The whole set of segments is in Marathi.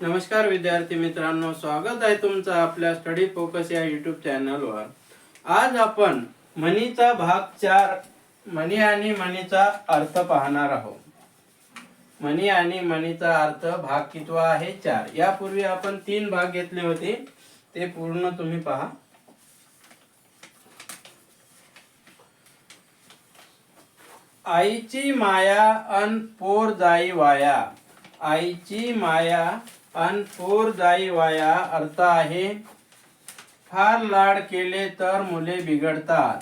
नमस्कार विद्यार्थी मित्रांनो स्वागत आहे तुमचं आपल्या स्टडी फोकस या युट्यूब चॅनलवर आज आपण मनीचा भाग चार मनी आणि मनीचा अर्थ पाहणार आहोत. मनी आणि मनीचा अर्थ भाग कितवा आहे? चार. यापूर्वी आपण तीन भाग घेतले होते ते पूर्ण तुम्ही पहा. आईची माया अन पोर जाई वाया. आईची माया अन पोर जाई वाया अर्थ आहे. फार लाड केले तर मुले बिघडतात.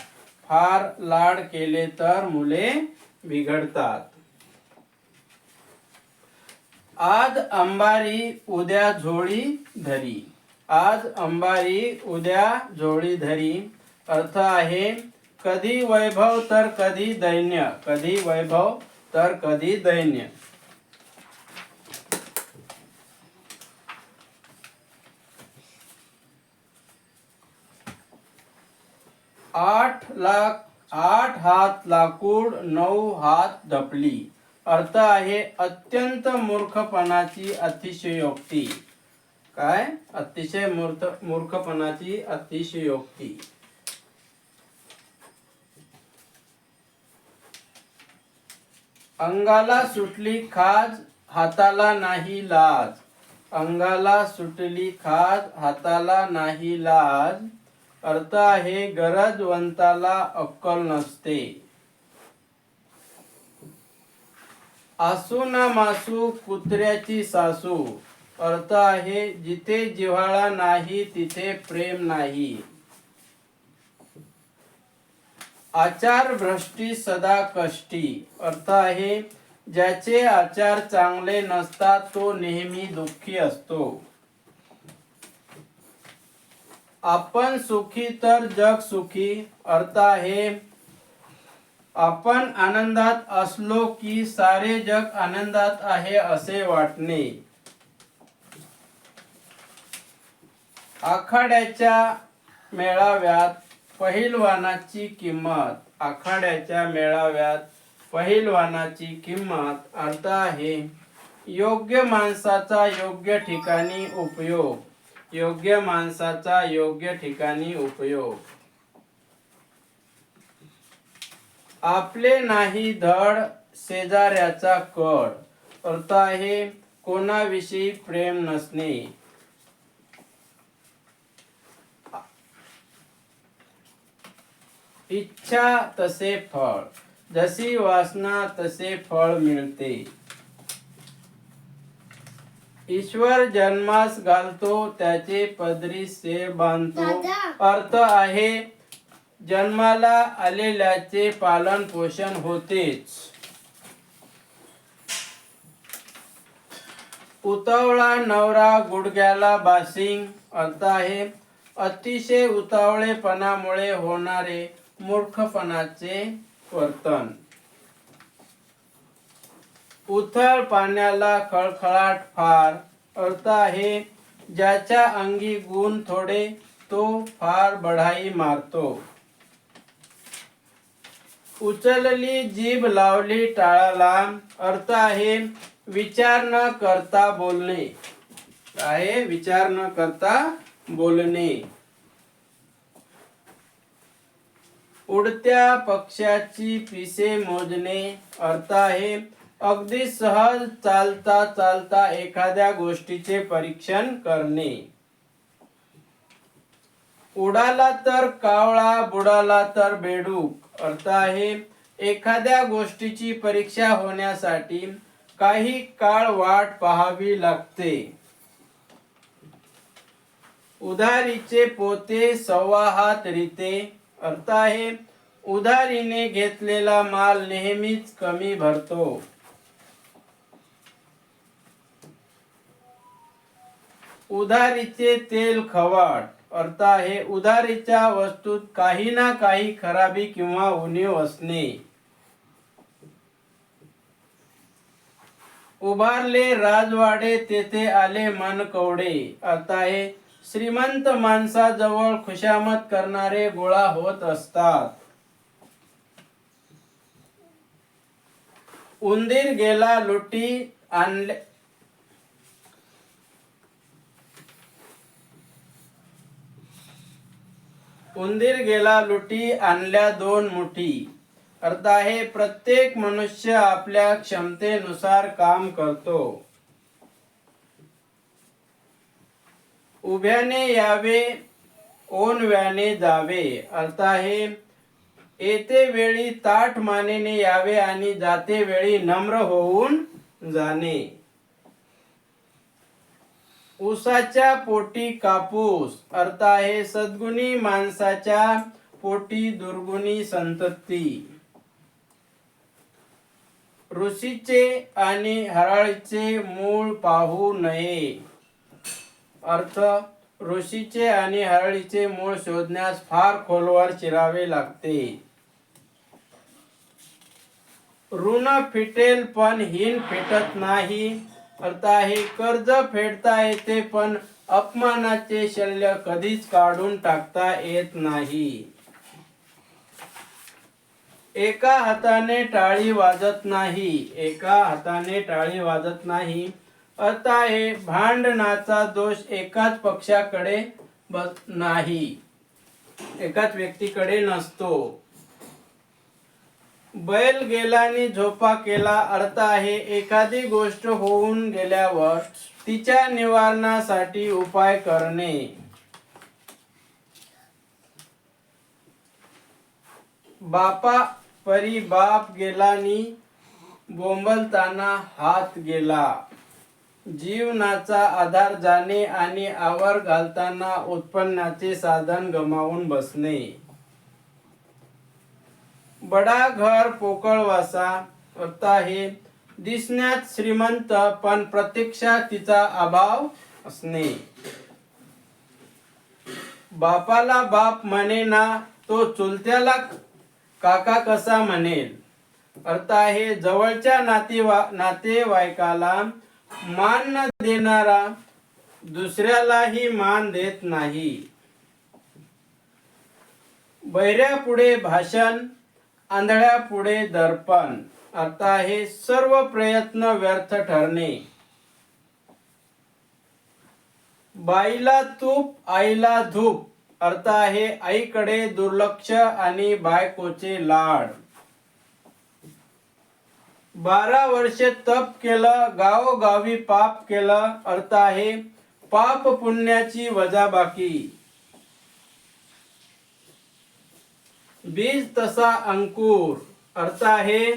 फार लाड केले तर मुले बिघडतात. आज अंबारी उद्या झोळी धरी. आज अंबारी उद्या झोळी धरी. अर्थ आहे कधी वैभव तर कधी दैन्य. कधी वैभव तर कधी दैन्य. आठ लाख आठ हात लाकूड नऊ हात दपली अर्थ आहे अत्यंत मूर्खपणाची अतिशयोक्ती. काय? अतिशय मूर्ख मूर्खपणाची अतिशयोक्ती. अंगाला सुटली खाज हाताला नाही लाज. अंगाला सुटली खाज हाताला नाही लाज. अर्थ आहे गरजवंताला अक्कल नसते. आसू ना मासू कुत्र्याची सासू. अर्थ आहे जिथे जिव्हाळा नाही तिथे प्रेम नाही. आचार भ्रष्टी सदा कष्टी. अर्थ आहे ज्याचे आचार चांगले नसतात तो नेहमी दुःखी असतो. आपण सुखी तर जग सुखी अर्थ आहे. आपण आनंदात असलो की सारे जग आनंदात आहे असे वाटणे. आखाड्याच्या मेळाव्यात पहिलवानाची किंमत. आखाड्याच्या मेळाव्यात पहिलवानाची किंमत अर्थ आहे. योग्य माणसाचा योग्य ठिकाणी उपयोग. योग्य माणसाचा योग्य ठिकाणी उपयोग. आपले नाही धड शेजाऱ्याचा कड अर्थ आहे कोणाविषयी प्रेम नसणे. इच्छा तसे फळ जशी वासना तसे फळ मिळते. ईश्वर जन्मास घालतो त्याचे पदरी से बांधतो. अर्थ आहे जन्माला आलेल्याचे पालन पोषण होतेच. उतावळा नवरा गुडघ्याला बासिंग अर्थ आहे अतिशय उतावळेपणामुळे होणारे मूर्खपणाचे वर्तन. उथळ पाण्याला खळखळाट फार अर्थ आहे ज्याच्या अंगी गुण थोडे तो फार बढाई मारतो. उचलली जीभ लावली टाळाला अर्थ आहे विचार न करता बोलणे. आहे विचार न करता बोलणे. उडत्या पक्षाची पिसे मोजणे अर्थ आहे अगदी सहज चालता चालता एखाद्या गोष्टीचे परीक्षण करणे. उडाला तर कावळा बुडाला तर बेडूक. अर्थ आहे एखाद्या गोष्टीची परीक्षा होण्यासाठी काही काळ वाट पाहावी लागते. उधारीचे पोते सव्वा हात रीते. अर्थ आहे उधारीने घेतलेला माल नेहमीच कमी भरतो. उधारीचे तेल खवाट. अर्थ आहे उधारीच्या वस्तूत काही ना काही खराबी किंवा उणीव असणे. उभारले राजवाडे तेथे आले मन कवडे अर्थ आहे श्रीमंत माणसाजवळ खुशामत करणारे गोळा होत असतात. उंदीर गेला लुटी आणले उंदीर गेला लुटी आणल्या दोन मुठी. अर्थ आहे प्रत्येक मनुष्य आपल्या क्षमतेनुसार काम करतो. उभ्याने यावे ओनव्याने जावे. अर्थ आहे येते वेळी ताठ मानेने यावे आणि जाते वेळी नम्र होऊन जाणे. उसाच्या पोटी कापूस. अर्थ आहे सद्गुणी माणसाच्या पोटी दुर्गुणी संतती. ऋषीचे आणि हराळीचे मूळ पाहू नये. अर्थ ऋषीचे आणि हरळीचे मूळ शोधण्यास फार खोलवर चिरावे लागते. ऋण फिटेल पण हिन फिटत नाही. करताही कर्ज फेडता येते पण अपमानाचे शल्य कधीच काढून टाकता येत नाही. एका हाताने टाळी वाजत नाही एका हाताने टाळी वाजत नाही. अर्थ आहे भांडणाचा दोष एकाच पक्षाकडे बस नाही. एकाच व्यक्तीकडे नसतो. बैल गेलानी झोपा केला अर्थ आहे. एखादी गोष्ट होऊन गेल्यावर तिच्या निवारणासाठी उपाय करणे. बापा परी बाप गेलानी बोंबलताना हात गेला. जीवनाचा आधार जाणे आणि आवर घालताना उत्पन्नाचे साधन गमावून बसणे. बडा घर पोकळवासा करता हे दिसण्यात श्रीमंत पण प्रत्यक्षात तिचा अभाव असणे. बापाला बाप म्हणे ना तो चुलत्याला काका कसा म्हणेल? अर्थ आहे जवळच्या नातेवा नातेवाईकाला मान न देणारा दुसऱ्यालाही मान देत नाही. बैऱ्या पुढे भाषण आंधळ्या पुढे दर्पण. अर्थ आहे सर्व प्रयत्न व्यर्थ ठरणे. बाईला तूप आईला धूप. अर्थ आहे आईकडे दुर्लक्ष आणि बायकोचे लाड. बारा वर्षे तप केलं गावोगावी पाप केलं. अर्थ आहे पाप पुण्याची वजाबाकी. बीज तसा अंकुर. अर्थ आहे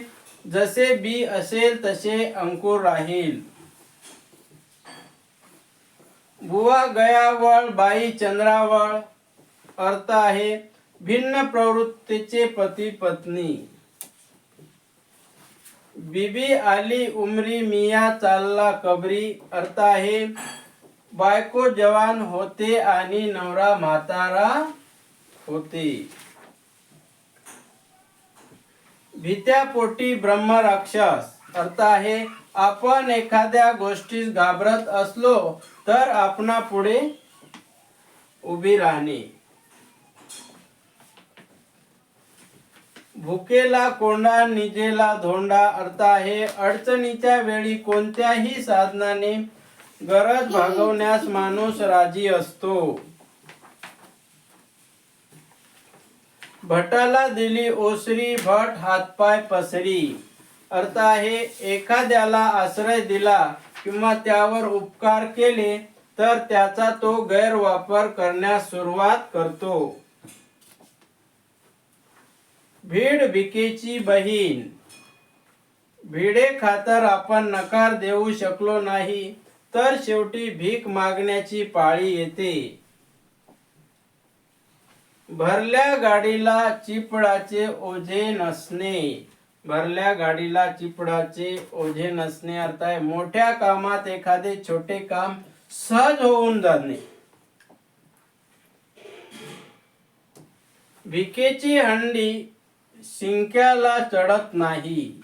जसे बी असेल तसे अंकुर राहील. बुवा गयावळ बाई चंद्रावळ. अर्थ आहे भिन्न प्रवृत्तीचे पती पत्नी. बीबी आली उमरी मिया चालला कबरी. अर्थ आहे बायको जवान होते आणि नवरा म्हातारा होते. भीत्या पोटी ब्रह्म राक्षस अर्थ आहे आपण एखाद्या गोष्टीस घाबरत असलो तर आपणा पुढे उभी राहणे. भुकेला कोंडा निजेला धोंडा अर्थ आहे अडचणीच्या वेळी कोणत्याही साधनाने गरज भागवण्यास माणूस राजी असतो. भटाला दिली ओसरी भट हातपाय पसरी. अर्थ आहे एखाद्याला आश्रय दिला किंवा त्यावर उपकार केले तर त्याचा तो गैरवापर करण्यास सुरुवात करतो. भीड भिकेची बहीण. भिडे खातर आपण नकार देऊ शकलो नाही तर शेवटी भीक मागण्याची पाळी येते. भरल्या गाडीला चिपळाचे ओझे नसणे. भरल्या गाडीला चिपळाचे ओझे नसणे अर्थ आहे मोठ्या कामात एखादे छोटे काम सहज होऊन जाणे. भिकेची हंडी शिंक्याला चढत नाही.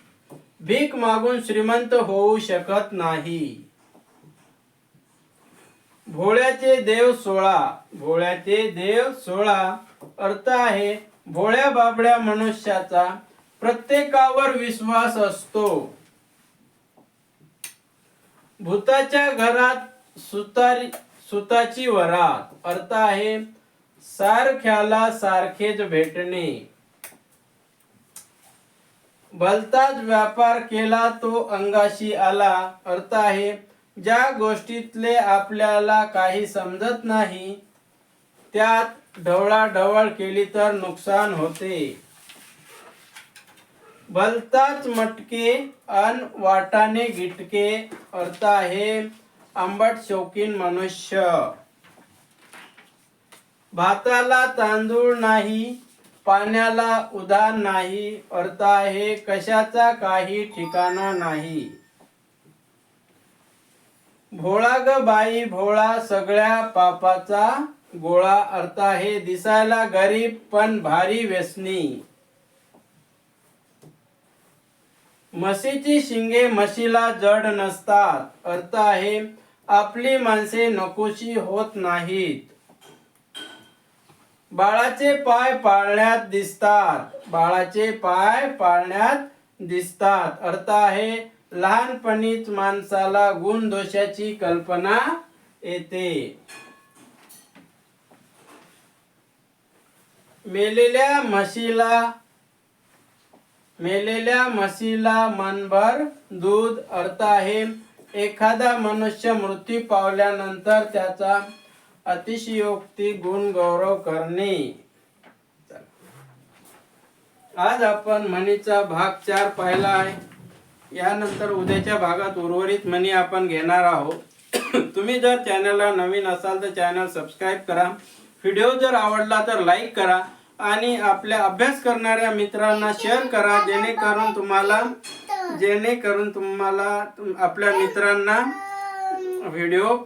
भीक मागून श्रीमंत होऊ शकत नाही. भोळ्याचे देव सोळा. भोळ्याचे देव सोळा. अर्थ आहे भोळ्या बाबड्या मनुष्याचा प्रत्येकावर विश्वास असतो. भूताच्या घरात सुतारी सुताची वरात. अर्थ आहे सारख्याला सारखेच भेटणे. भलताच व्यापार केला तो अंगाशी आला. अर्थ आहे ज्या गोष्टीतले आपल्याला काही समजत नाही त्यात ढवळाढवळ केली तर नुकसान होते. भलताच मटके अन वाटाने गिटके अर्थ आहे आंबट शौकीन मनुष्य. भाताला तांदूळ नाही पाण्याला उदान नाही अर्थ आहे कशाचा काही ठिकाणा नाही. भोळा ग बाई भोळा सगळ्या पापाचा गोळा अर्थ आहे. दिसायला गरीब पण भारी व्यसनी. म्हशीची शिंगे म्हशीला जड नसतात. अर्थ आहे आपली माणसे नकोशी होत नाहीत. बाळाचे पाय पाळण्यात दिसतात. बाळाचे पाय पाळण्यात दिसतात. अर्थ आहे लहानपणीच माणसाला गुण दोषाची कल्पना येते. मेलेल्या म्हशीला मेलेल्या म्हशीला मनभर दूध अर्थ आहे. एखादा मनुष्य मृत्यू पावल्यानंतर त्याचा अतिशयोक्ती गुण गौरव करणे. आज आपण म्हणीचा भाग चार पाहिला आहे. यानंतर उद्याच्या भागात उर्वरित मनी आपण घेणार आहोत. तुम्ही जर चॅनलला नवीन असाल तर चॅनल सबस्क्राईब करा. व्हिडिओ जर आवडला तर लाईक करा आणि आपल्या अभ्यास करणाऱ्या मित्रांना शेअर करा जेणेकरून तुम्हाला जेणेकरून तुम्हाला आपल्या मित्रांना व्हिडिओ